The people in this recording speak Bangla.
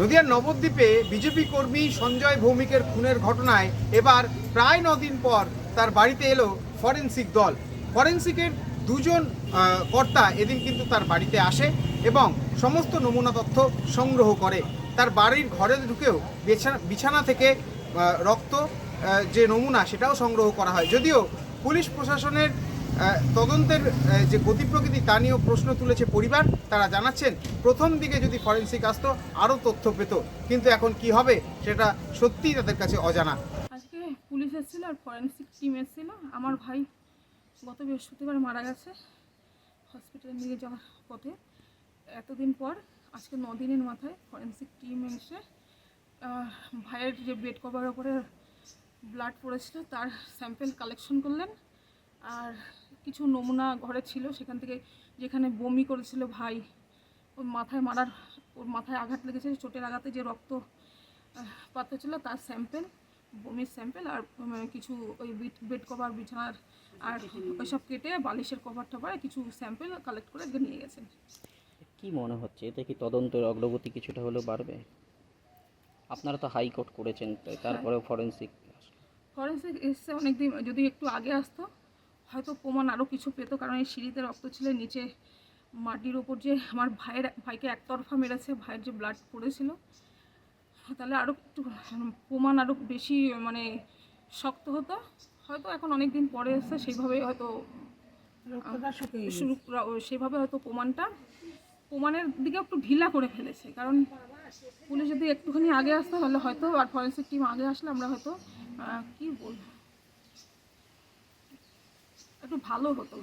নদিয়ার নবদ্বীপে বিজেপি কর্মী সঞ্জয় ভৌমিকের খুনের ঘটনায় এবার প্রায় দিন পর তার বাড়িতে এলো ফরেন্সিক দল। ফরেন্সিকের দুজন কর্তা এদিন কিন্তু তার বাড়িতে আসে এবং সমস্ত নমুনা তথ্য সংগ্রহ করে। তার বাড়ির ঘরে ঢুকেও বিছানা থেকে রক্ত যে নমুনা সেটাও সংগ্রহ করা হয়। যদিও পুলিশ প্রশাসনের তদন্তের যে গতি প্রকৃতি, তা নিয়েও প্রশ্ন তুলেছে পরিবার। তারা জানাচ্ছেন, প্রথম দিকে যদি ফরেন্সিক আসতো, আরও তথ্য পেত। কিন্তু এখন কি হবে, সেটা সত্যিই তাদের কাছে অজানা। আজকে পুলিশ এসেছিল আর ফরেন্সিক টিম এসেছিল। আমার ভাই গত বৃহস্পতিবার মারা গেছে হসপিটালে নিয়ে যাওয়ার পথে। এতদিন পর, আজকে দিনের মাথায় ফরেন্সিক টিম এসে ভাইয়ের যে বেড কভার ওপরে ব্লাড পড়েছিল, তার স্যাম্পেল কালেকশন করলেন। আর কিছু নমুনা ঘরে ছিল সেখান থেকে যেখানে বমি করেছিল ভাই ওর মাথায় মারার ওর মাথায় আঘাত লেগেছে চোটের আঘাতে যে রক্ত পাত্র ছিল তার স্যাম্পেল বমির স্যাম্পেল আর কিছু ওই বেড কভার বিছানার আর ওইসব কেটে বালিশের কভার টভার কিছু স্যাম্পেল কালেক্ট করে নিয়ে গেছেন কি মনে হচ্ছে? এতে কি তদন্তের অগ্রগতি কিছুটা হলেও বাড়বে? আপনারা তো হাইকোর্ট করেছেন তাই তারপরেও ফরেন্সিক ফরেন্সিক এসছে অনেকদিন যদি একটু আগে আসতো হয়তো প্রমাণ আরও কিছু পেতো কারণ এই সিঁড়িতে রক্ত ছিল নিচে মাটির ওপর যে আমার ভাইয়ের ভাইকে একতরফা মেরেছে ভাইয়ের যে ব্লাড পড়েছিল। তাহলে আরও একটু প্রমাণ আরও বেশি মানে শক্ত হতো। হয়তো এখন অনেক দিন পরে এসছে সেইভাবে হয়তো শুরু সেভাবে হয়তো প্রমাণটা প্রমাণের দিকে একটু ঢিলা করে ফেলেছে। কারণ পুলিশ যদি একটুখানি আগে আসতো তাহলে হয়তো আর ফরেন্সিক টিম আগে আসলে আমরা হয়তো কি বলব? একটু ভালো হতো